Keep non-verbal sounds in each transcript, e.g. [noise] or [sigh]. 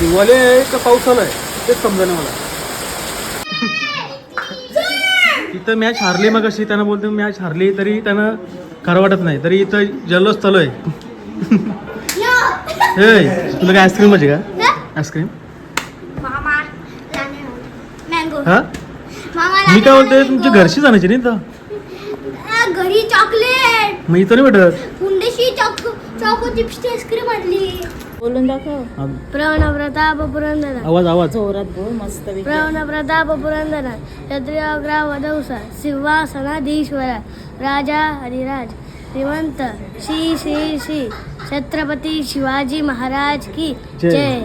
हिवाले आहे का पावसाला आहे? तेच समजा मला. इथं मॅच हारली मग अशी त्यानं बोलतो मॅच हारली तरी त्यानं खरं वाटत नाही. तरी इथं जल्लोष चालू आहे. [laughs] हे, तुला काय आईस्क्रीम पाहिजे का? आईस्क्रीम मामा मँगो हा? मामा मी काय बोलतोय तुमच्या घरशीच आणायची नाही तर घरी चॉकलेट मग इथं नाही भेटत? चॉको चिप्सची आईस्क्रीम आणली. बोलून दाखव. प्रवण प्रताप पुरंदर आवाज आवाज. जोरात बोल मस्त प्रवण प्रताप पुरंदर क्षत्रियग्रा वधवसा सिंहासनाधीश्वर राजा हरिराज श्रीमंत श्री श्री श्री छत्रपती शिवाजी महाराज की जय.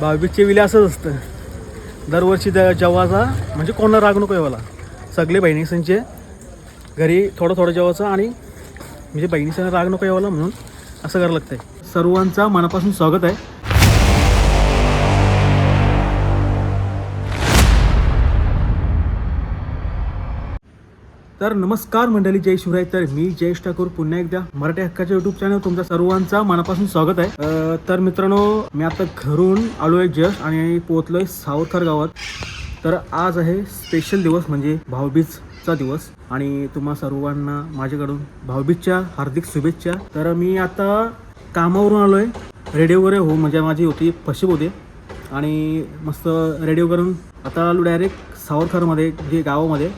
भाऊबीजचे विले असंच असतं. दरवर्षी जेव्हाचा म्हणजे कोणाला राग नको मला सगळे बहिणीसांचे घरी थोडं थोडं जेवायचं आणि म्हणजे बहिणीसांना राग नको यावाला म्हणून असं करावं लागतंय. सर्वांचा मनापासून स्वागत आहे. तर नमस्कार मंडळी जय शिवराय. तर मी जयेश ठाकूर पुन्हा एकदा मराठी हक्काच्या युट्यूब चॅनल तुमच्या सर्वांचा मनापासून स्वागत आहे. तर मित्रांनो मी आता घरून आलो आहे जस्ट आणि पोहोचलोय सावरकर गावात. तर आज आहे स्पेशल दिवस म्हणजे भाऊबीजचा दिवस आणि तुम्हा सर्वांना माझ्याकडून भाऊबीजच्या हार्दिक शुभेच्छा. तर मी आता कामावरून आलो आहे रेडिओ वगैरे हो म्हणजे माझी होती फशीप होते आणि मस्त रेडिओ करून आता आलो डायरेक्ट सावरकरमध्ये जे गावामध्ये.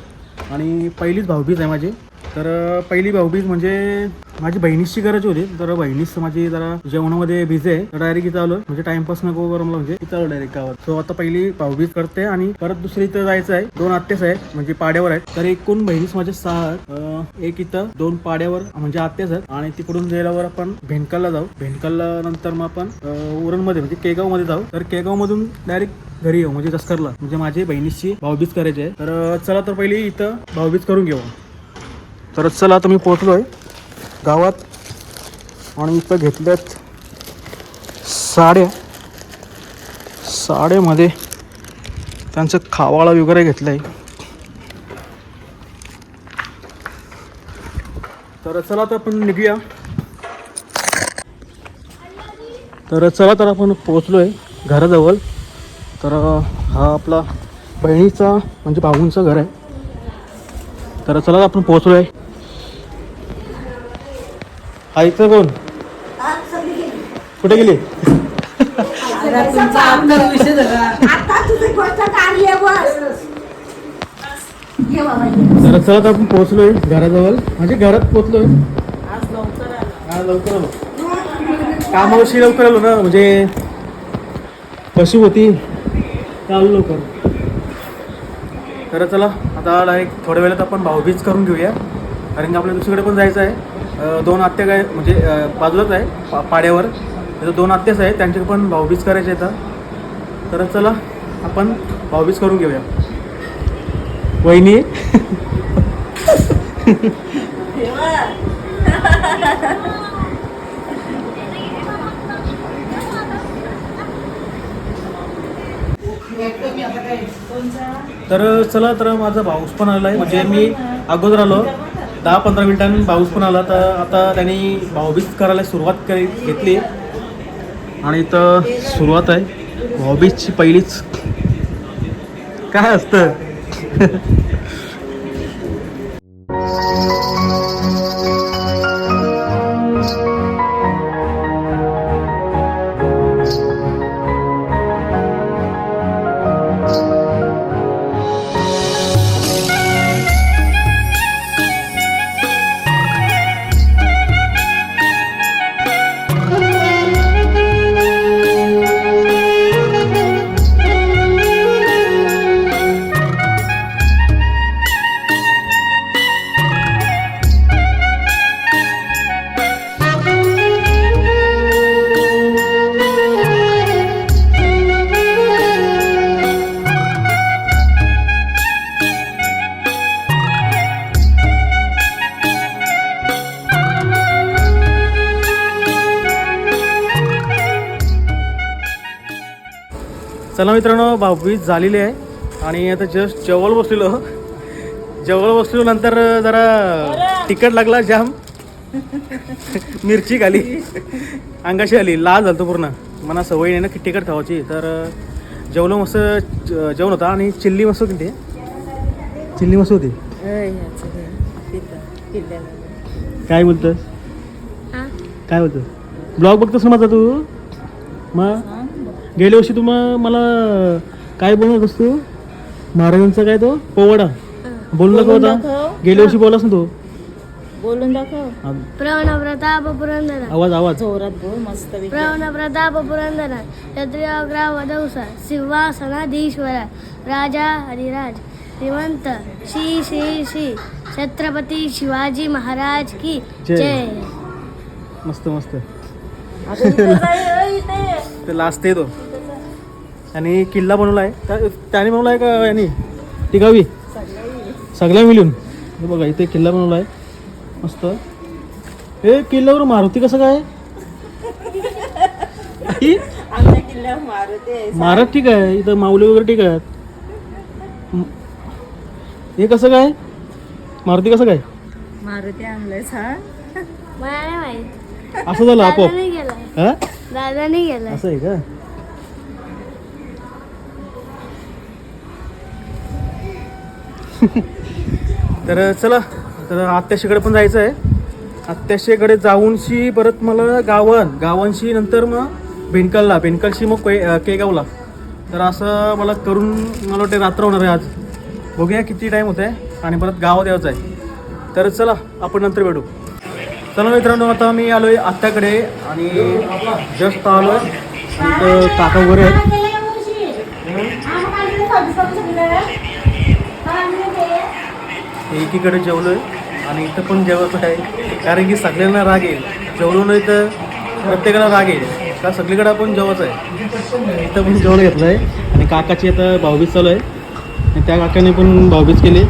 आणि पहिलीच भाऊबीज आहे माझी. तर पहिली भाऊबीज म्हणजे माझी बहिणीची गरज होती. तर बहिणीच माझी जरा जेवणामध्ये बिझी आहे. तर डायरेक्ट इथं आलो. म्हणजे टाइमपास नको करून म्हणजे इथं आलो डायरेक्ट गावात. सो आता पहिली भाऊबीज करते आणि परत दुसरी इथं जायचं आहे. दोन आत्तेच आहेत. म्हणजे पाड्यावर आहेत. तर एकूण बहिणीच माझे सहा आहेत. एक इथं दोन पाड्यावर म्हणजे आत्तेच आहेत. आणि तिकडून गेल्यावर आपण भेंडकालला जाऊ. भेंडकालला नंतर मग आपण उरणमध्ये म्हणजे केगावमध्ये जाऊ. तर केगाव मधून डायरेक्ट घरी येऊ. म्हणजे दसकरला म्हणजे माझी बहिणीची भाऊबीज करायची आहे. तर चला तर पहिली इथं भाऊबीज करून घेऊ. तर चला आता मी पोचलो आहे गावात आणि इथं घेतल्यात साड्या. साड्यामध्ये त्यांचं खावाळा वगैरे घेतलं आहे तर चला तर आपण निघूया. तर चला तर आपण पोचलो आहे घराजवळ. तर हा आपला बहिणीचा म्हणजे भाऊंचं घर आहे. तर चला आपण पोचलो आहे इथं कोण? कुठे गेली? तर चला आपण पोहोचलोय घराजवळ. म्हणजे घरात पोहोचलोय. हा लवकर आलो. लवकर आलो ना? म्हणजे कशी होती? चालू लवकर. तर चला आता डायरेक्ट थोड्या वेळात आपण भाऊबीज करून घेऊया. कारण की आपल्या दुसरीकडे पण जायचं आहे. दोन आत्या काय म्हणजे बाजूलाच आहे पा पाड्यावर. तिथं दोन आत्याच आहेत त्यांचे पण भाऊबीज करायचे आहेत तर चला आपण भाऊबीज करून घेऊया. वहिनी. तर चला तर माझा भाऊस पण आला आहे म्हणजे मी अगोदर आलो. दहा पंधरा मिनिटांनी पाऊस पण आला तर आता त्यांनी भाऊबीज करायला सुरुवात करी घेतली. आणि इथं सुरुवात आहे. भाऊबीजची पहिलीच. काय असतं? [laughs] मित्रांनो भाऊबीज झालेली आहे. आणि आता जस्ट जवळ बसलेलो. जवळ बसलो नंतर जरा तिखट लागला जाम. मिरची खाली. अंगाशी आली लाल झालतो पूर्ण. मला सवय नाही ना की तिखट खावायची तर जेवलो मस्त जेवण होता. आणि चिल्ली मस्त होती ते. चिल्ली मस्त होती. काय बोलतोस? हा? काय बोलतोस? ब्लॉग बघतोस ना माझा तू? मग. गेल्या वर्षी तू मग मला काय बोलत होतास तू? महाराजांचा काय तो? पोवाडा. बोलून दाखव दाखव. गेल्या वर्षी बोलास ना तू? बोलून दाखव. प्रवण प्रताप पुरंदर. आवाज आवाज. जोरात बोल मस्त प्रवण प्रताप पुरंदर. क्षत्रियग्रा वधवसा सिंहासनाधीश्वर राजा हरिराज श्रीमंत श्री श्री श्री छत्रपती शिवाजी महाराज की जय. मस्त मस्त. लास्ट आहे आणि किल्ला बनवला आहे. त्या- त्याने बनवला आहे का याने? टिकावी? सगळ्या मिळून. हे बघा इथे किल्ला बनवला आहे. मस्त. हे किल्ल्यावर मारुती कसं काय? ही? मारुती महाराज ठीक आहे. इथं माऊली वगैरे ठीक आहेत. हे कसं काय? मारुती कसं काय? मारुती मला नाही माहीत. असं झालं आपोआप. दादाने गेलाय हा? दादाने गेलाय असं आहे का? [laughs] तर चला. तर आत्याशीकडे पण जायचं आहे. आत्याशीकडे जाऊनशी परत मला गावन गावांशी नंतर मग भेंडकलला भेंडकलशी मग के केगावला. तर असं मला करून मला वाटते रात्र होणार आहे आज. बघूया किती टाईम होत आहे आणि परत गावात यायचं आहे. तर चला आपण नंतर भेटू. चला मित्रांनो आता मी आलोय आत्याकडे आणि जस्ट आलो काका वगैरे आहेत. एकीकडे जेवलोय आणि इथं पण जेवायचं आहे. कारण की सगळ्यांना राग येईल. जेवलो नाही तर प्रत्येकाला राग येईल. का सगळीकडे आपण जेवायचं आहे. इथं पण जेवण घेतलं आहे आणि काकाची आता भाऊबीज चालू आहे. आणि त्या काकाने पण भाऊबीज केली.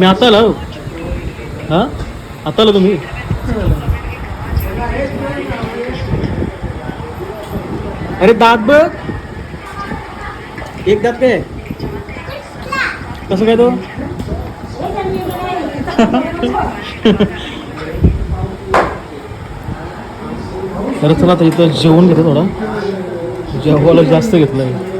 मी आता आलो हो? हां? आता आलो तुम्ही? अरे दात बघ. एक दात काय? आहे? कसं काय तो? [laughs] तर चला आता इथं जेवण घेतो थोडं. जेवायला जास्त घेतलं आहे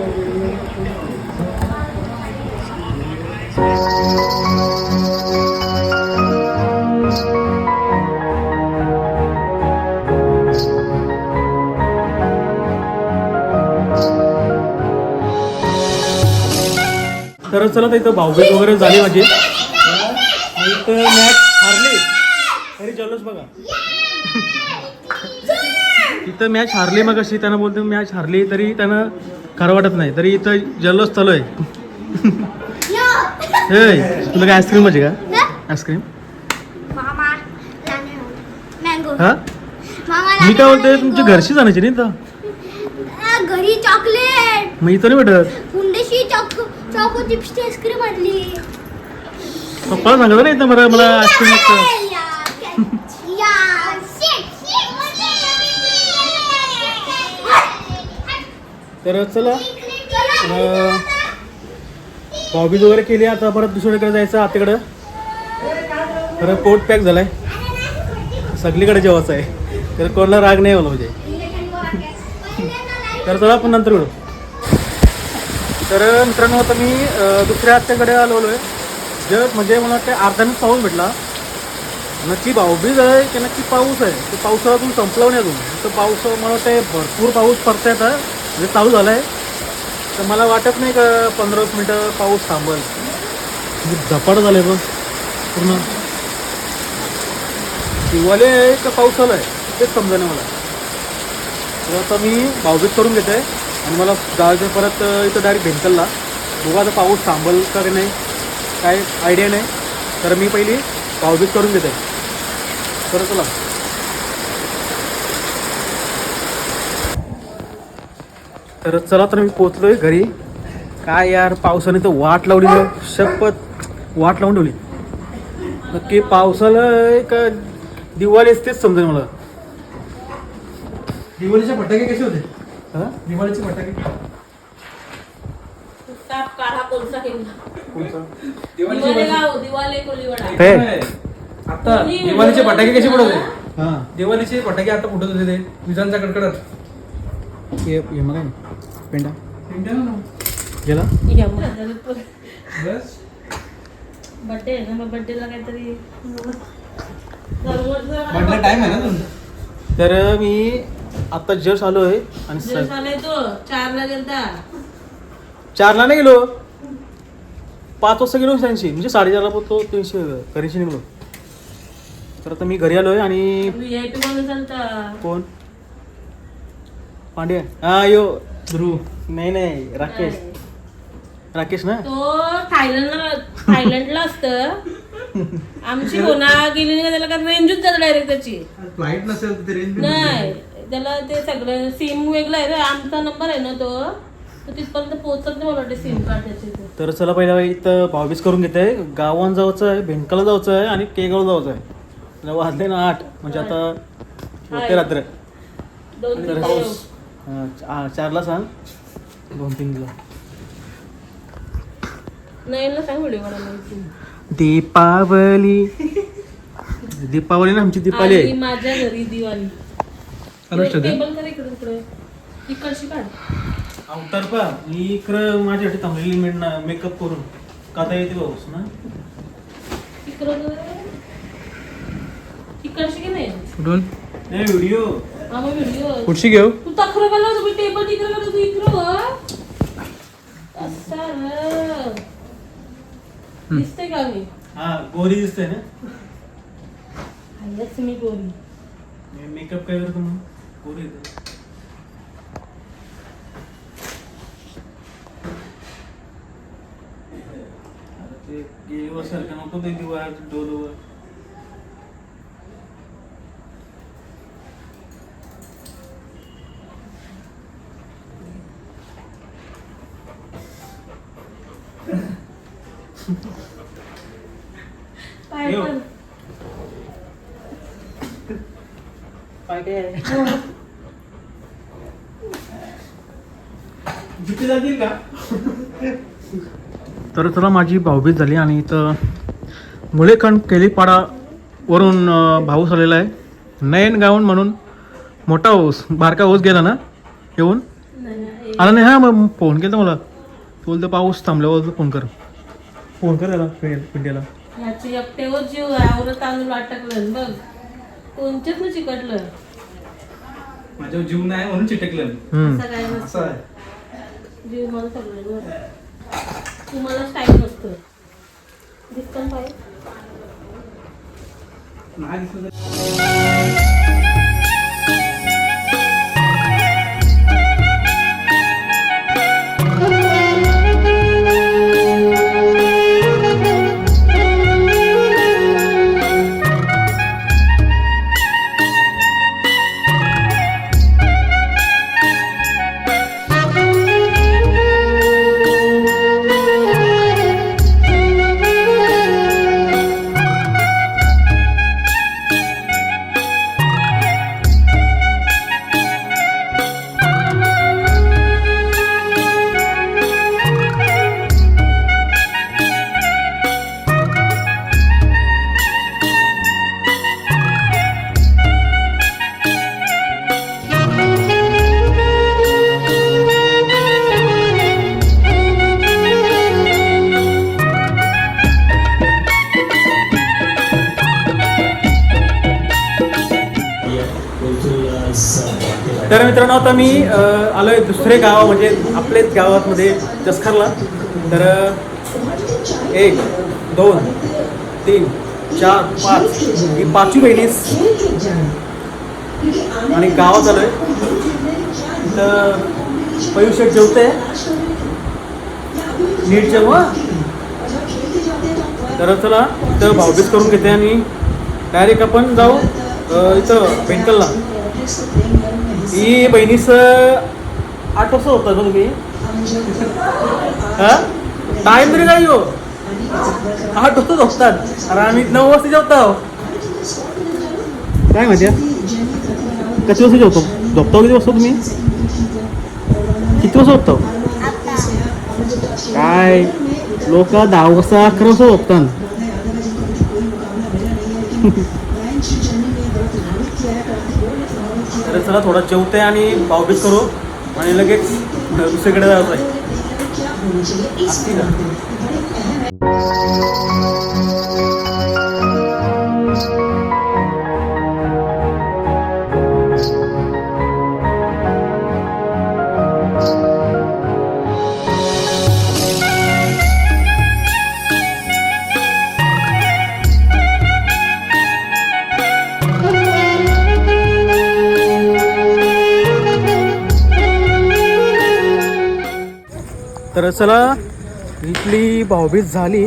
चला तर इथं भाऊबीज वगैरे झाली माझी. इथं मॅच हारली. तरी जल्लोष बघा. इथं मॅच हारली मग अशी. त्यानं बोलतो मॅच हारली तरी त्यानं खरं वाटत नाही. तरी इथं जल्लोष चालू आहे हे तुला काय आईस्क्रीम पाहिजे का? आईस्क्रीम? हा? मामा मी काय बोलतोय तुमच्या घरशीच आणायची नाही तर घरी चॉकलेट. मग इथं नाही भेटत? कुंडेशी चॉको चिप्सची आईस्क्रीम आणली. पप्पाला सांगितलं नाही मला मला आईस्क्रीम लागतं. तर चला भाऊबीज वगैरे केली आता परत दुसरीकडे जायचं आत्याकडं परत पोट पॅक झालाय. सगळीकडे जेवायचं आहे. तर कोणाला राग नाही मला म्हणजे. [laughs] तर चला आपण नंतर भेटू. तर मित्रांनो आता मी दुसऱ्या आत्याकडे आलो आहे जर म्हणजे मला वाटतं अर्ध्यानेच पाऊस भेटला. नक्की भाऊबीज आहे की नक्की पाऊस आहे? ते पावसाळ्यातून संपलं नाही अजून. तर पाऊस मला वाटतं भरपूर पाऊस पडता येतं म्हणजे चालू झाला आहे तर मला वाटत नाही का पंधरा मिनटं पाऊस थांबल? म्हणजे झपाट झालं आहे बघ पूर्ण. शिवाले आहे का पाऊस आला आहे? तेच समजा नाही मला. तर आता मी भाऊबीज करून घेतो आहे आणि मला जायचं परत इथं डायरेक्ट भेंकलला बघू आता पाऊस थांबल का नाही काय आयडिया नाही. तर मी पहिली पावभीत करून घेते तर चला. तर चला तर मी पोचलो आहे घरी. काय यार पावसाने तर वाट लावली शपथ वाट लावून ठेवली. नक्की पावसाला एक दिवाळी तेच समजेल मला. दिवाळीचे फटाके कसे होते? दिवाळीचे फटाके काढा घेऊन? दिवाळे. दिवाळे हे आता दिवाळीचे फटाके कसे हां. दिवाळीचे फटाके आता फुटत होते ते विजांचा कडकडत मग आहे पेंडा. गेला? बस. बड्डे आहे ना मग बड्डेला काहीतरी म्हटलं टाइम आहे ना तुमचा. तर मी आता जस्ट आलो आहे आणि स- आलाय तो. चारला गेलता. चारला नाही गेलो. पाच वाजता गेलो त्यांशी म्हणजे साडेचारला पोहोचतो तीनशे करीशी निघलो. तर आता मी घरी आलो आहे आणि व्ही आय पी माणूस आलता कोण? पांडे हा यो. ध्रुव. नाही नाही. राकेश. राकेश ना? तो थायलंडला थायलंडला असतं. आमची होना गेली नाही का त्याला? काय रेंजच जात डायरेक्ट त्याची. फ्लाईट नसेल तर रेंज नाही. त्याला ते सगळं सिम वेगळं आहे रे आमचा नंबर आहे ना तो तो तिथपर्यंत पोहोचत नाही मला वाटतं सिम. तर चला पहिला इथं भाऊबीज करून घेते. गावान जायचं आहे भेंडकाला जायचं आहे आणि केगाव जायचं आहे. तर वाजले ना आठ म्हणजे आता होते रात्र. दोन तर तीन पाऊस. हा, चा- चारला सांग. दोन तीन दिला नाही ना सांग व्हिडिओ मला दीपावली. दीपावली ना आमची दीपावली. आहे माझ्या घरी दिवाळी. अनुष्ठा दे. टेबल कर इकडे इकडे. इकडची काढ. अवतार पा मी इकडं माझ्यासाठी थांबलेली मेकअप करून. काता येते पाऊस ना? इकडं इकडची की नाही? कुठून? नाही व्हिडिओ कुठची घेऊ? तू तक्र गेला तुम्ही टेबल तिकडे गेला तू इकडं हो. असा. दिसते का मी? हा गोरी दिसते ना? मी गोरी. मेकअप काय करतो मग गोरी दिसते. आता ते गेलीवर सारखं नको ते दिवा डोलवर पाय येऊ. पण. काय काय जिथे जातील का तर चला माझी भाऊबीज झाली आणि इथं मुळेखंड केलीपाडा वरून अं, भाऊस आलेला आहे. नयन गावून म्हणून मोठा हाऊस बारका हाऊस गेला ना? येऊन? आला नाही? हा मग फोन केला मला. बोलतो पाऊस थांबल्यावर फोन कर. फोन कर त्याला पिंड्याला ह्याची जीव आहे आवरत तांदूळ अटकलं बघ. कोणच्याच ना चिकटलं. माझ्यावर जीव नाही म्हणून चिटकलं हम्म. असं काय? नसतं असं आहे. जीव मला सगळं तुम्हाला टाईम नसतो दिसतं. पाहिजे तर- मित्रांनो आता मी आलो आलोय दुसरे गाव म्हणजे आपलेच गावामध्ये जसखरला. तर एक दोन तीन चार पाच. ही पाचवी बहिणीस आणि गावात आलोय. तर पयुष्य जेवते नीट जेव तर चला इथं भाऊबीज करून घेते आणि डायरेक्ट आपण जाऊ इथं बेंकलला ही बहिणीच आठ वाजता होतं का तुम्ही हा? टाइम तरी काय हो. आठ वाजता झोपतात. अरे आम्ही नऊ वाजता जेवतो काय माहिती? कशी वाजता जेवतो झोपतो किती वाजता तुम्ही? किती वाजता झोपतो? काय? लोक दहा वाजता अकरा वाजता झोपतात. तर चला थोडा जेवते आणि भाऊबीज करू आणि लगेच दुसरीकडे जायचं आहे. चला इथली भाऊबीज झाली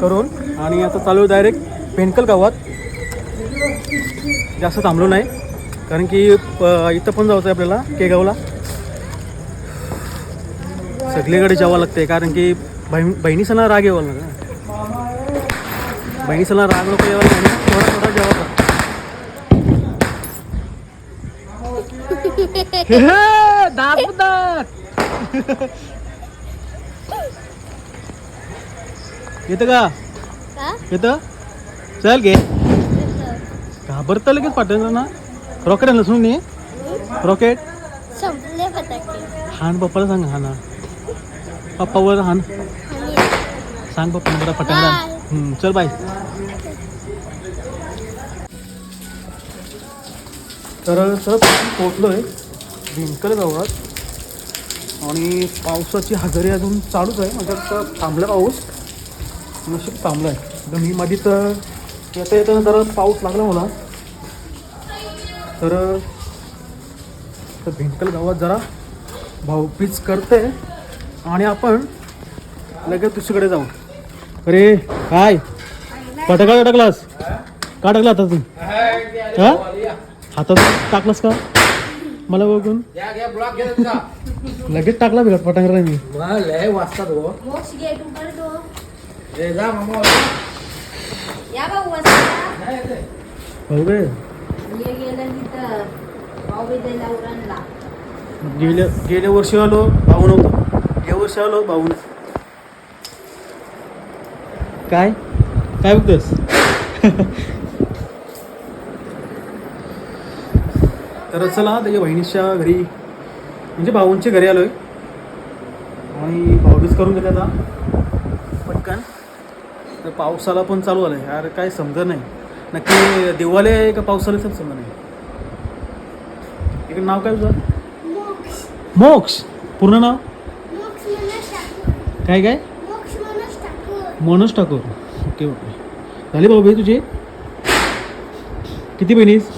करून आणि आता चालू डायरेक्ट पेनकल गावात. जास्त थांबलो नाही कारण की इथं पण जायचं आहे आपल्याला केगावला. सगळीकडे जावं लागते कारण की बहीण बहिणीसला राग येवाल ना बहिणीसला राग नको यावं नाही थोडा थोडा जेवा [laughs] [laughs] येतं का? येतं? चल घे. घाबरत लगेच पाठवलं ना रॉकेट आणलं सुन नी रॉकेट. हान पप्पाला सांग हा ना पप्पावर हान. सांग पप्पा Bye. हम्म, चल बाय. तर सर पोचलोय भिंकल गावात. आणि पावसाची हजेरी अजून चालूच आहे. म्हणजे थांबला पाऊस. नशीब थांबला आहे. तर मी मध्ये तर येता येताना जरा पाऊस लागला मला. तर तर भिंकल गावात जरा भाऊपीच करते आणि आपण लगेच दुसरीकडे जाऊ. अरे काय? फटाका टाकलास? का टाकला हातात हा? हातात टाकलास का? मला बघून. लगेच टाकला बिघड फटाका मी. लय जा मामा या भाऊ वाजता भाऊ काय ये गेलं तिथं भाऊ विजयला उरणला गेल्या गेल्या वर्षी आलो भाऊ नव्हतं या वर्षी आलो भाऊ नाही. काय काय बघतोस तर चला त्याच्या बहिणीच्या घरी म्हणजे भाऊंच्या घरी आलोय आणि भाऊबीज करून घेते आता पटकन तर पावसाला पण चालू आलं यार काय समजत नाही. नक्की दिवाळी आहे का पावसाला तर समजत नाही. इकडे नाव काय तुझं? मोक्ष. पूर्ण नाव? काय काय? मनोज ठाकूर. Okay okay. झाली भाऊ भाई तुझी? किती बहिणीस?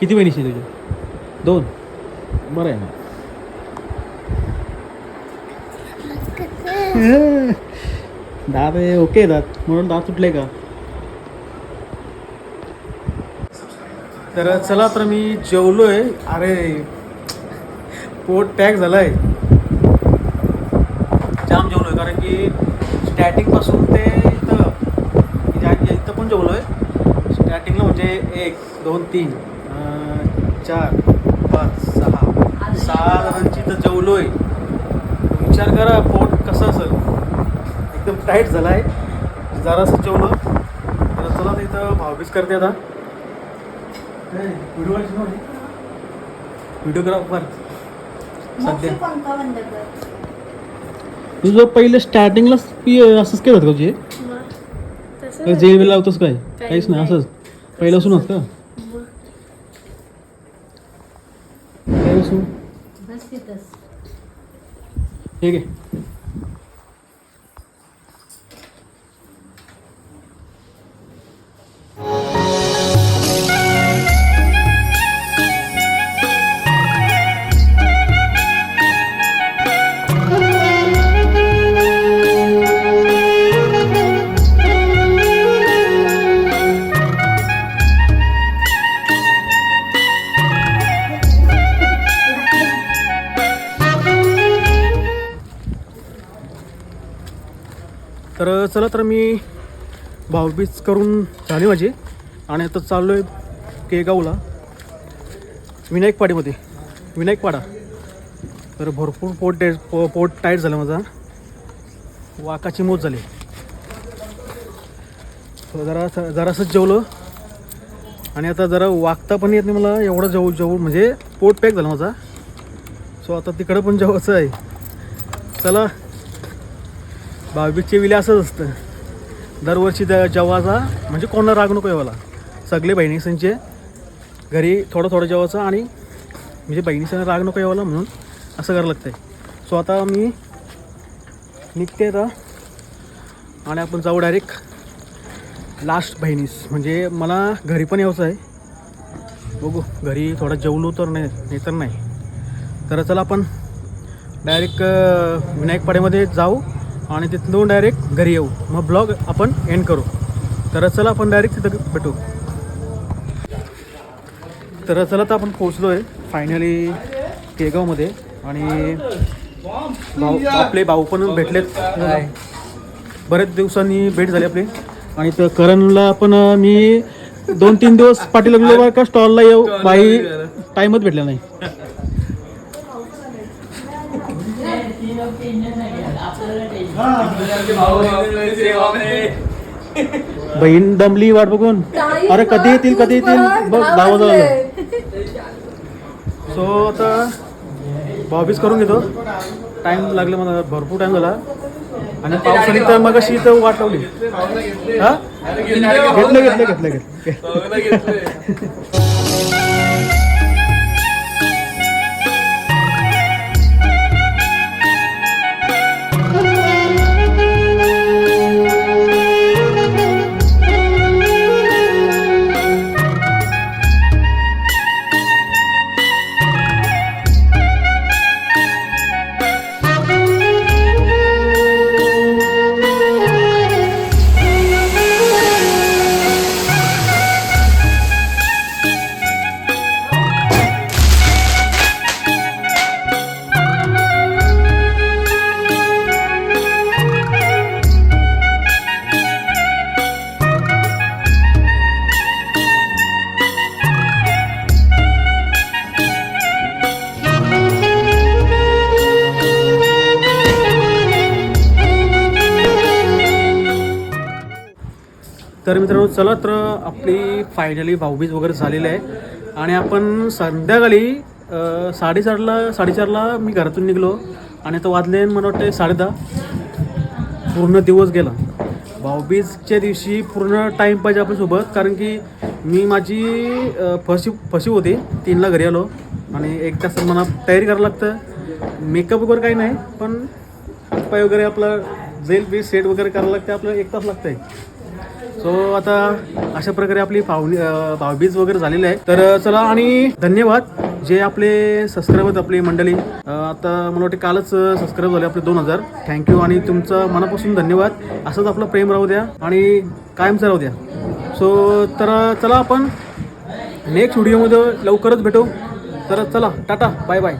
किती बहिणीस आहे तुझे? दोन. बरं आहे ना. दात आहे ओके दात म्हणून दात तुटले का? तर चला तर मी जेवलोय. अरे पोट पॅक झालाय. जाम जेवलोय कारण की स्टॅटिंगपासून ते इथं म्हणजे इथं पण जेवलोय. स्टॅटिंगला म्हणजे एक दोन तीन चार पाच सहा. सहा जणांची इथं जेवलोय. विचार करा पोट कसं असेल? एकदम टाईट झाला आहे जरासं जेवलं तर चला तर इथं भावबीज करते आता. व्हिडिओ व्हिडिओग्राफर सध्या. पंखा बंद कर तुझं पहिलं स्टार्टिंगलाच पी असंच केलं होतं का तुझे जे वेळ लावतोस काय? काहीच नाही असंच. पहिल्यापासूनच का ठीक आहे चला तर मी भाऊबीज करून झाली माझी. आणि आता चाललो आहे केगावला. विनायकपाडीमध्ये. विनायकपाडा. तर भरपूर पोट डे पो पोट टाईट झालं माझा. वाकाची मोज झाली. जरा जरासंच जेवलं. आणि आता जरा वागता पण येत नाही मला. एवढं जेव जेव म्हणजे पोट पॅक झालं माझा. सो आता तिकडं पण जेवायचं आहे. चला. भाऊबीजचे विले असंच असतं. दरवर्षी त्या जेवायचा म्हणजे कोणाला राग नको यावाला सगळे बहिणी संचे घरी थोडं थोडं जेवायचं आणि म्हणजे बहिणीसांना राग नको यावाला म्हणून असं करावं लागतंय. सो आता मी निघते आता आणि आपण जाऊ डायरेक्ट लास्ट बहिणीस. म्हणजे मला घरी पण यायचं आहे. बघू घरी थोडं जेवलो तर नाही नाही तर नाही. तर चला आपण डायरेक्ट विनायकपाड्यामध्ये जाऊ. आणि तिथून डायरेक्ट घरी येऊ. मग ब्लॉग आपण एंड करू. तर चला आपण डायरेक्ट तिथं भेटू. तर चला तर आपण पोचलो आहे फायनली केगावमध्ये. आणि भाऊ आपले भाऊ पण भेटलेत. बरेच दिवसांनी भेट झाली आपली. आणि तर करणला पण मी दोन तीन दिवस पाठी लागलो का स्टॉलला येऊ. बाई टाईमच भेटला नाही. [laughs] बहीण दमली वाट बघून. अरे कधी येतील कधी येतील? बघ दहा वाजता सो आता बॉबीज करून घेतो. टाइम लागला मला भरपूर टाइम झाला. आणि पावसाने तर मग अशी तर वाट लावली. हा? घेतलं घेतलं घेतलं घेतलं. चला तर आपली फायनली भाऊबीज वगैरे झालेली आहे. आणि आपण संध्याकाळी साडेचारला साडेचारला मी घरातून निघलो आणि तो वाजले मला वाटते साडेदहा. पूर्ण दिवस गेला. भाऊबीजच्या दिवशी पूर्ण टाईम पाहिजे आपल्यासोबत कारण की मी माझी फशी फशी होती तीनला घरी आलो. आणि एक तास मला तयारी करावं लागतं. मेकअप वगैरे काही नाही पण पाय वगैरे आपला जेल बी सेट वगैरे करावं लागतं आपल्याला एक तास लागतं आहे सो आता अशा प्रकारे आपली पाहुणी अं, भावबीज वगैरे झालेली आहे. तर चला आणि धन्यवाद जे आपले सबस्क्राईब आपली मंडळी. आता मला वाटते कालच सबस्क्राईब झाले आपले दोन हजार. थँक्यू आणि तुमचं मनापासून धन्यवाद. असंच आपलं प्रेम राहू द्या आणि कायमचं राहू द्या. सो तर चला आपण नेक्स्ट व्हिडिओमध्ये लवकरच भेटू. तर चला टाटा बाय बाय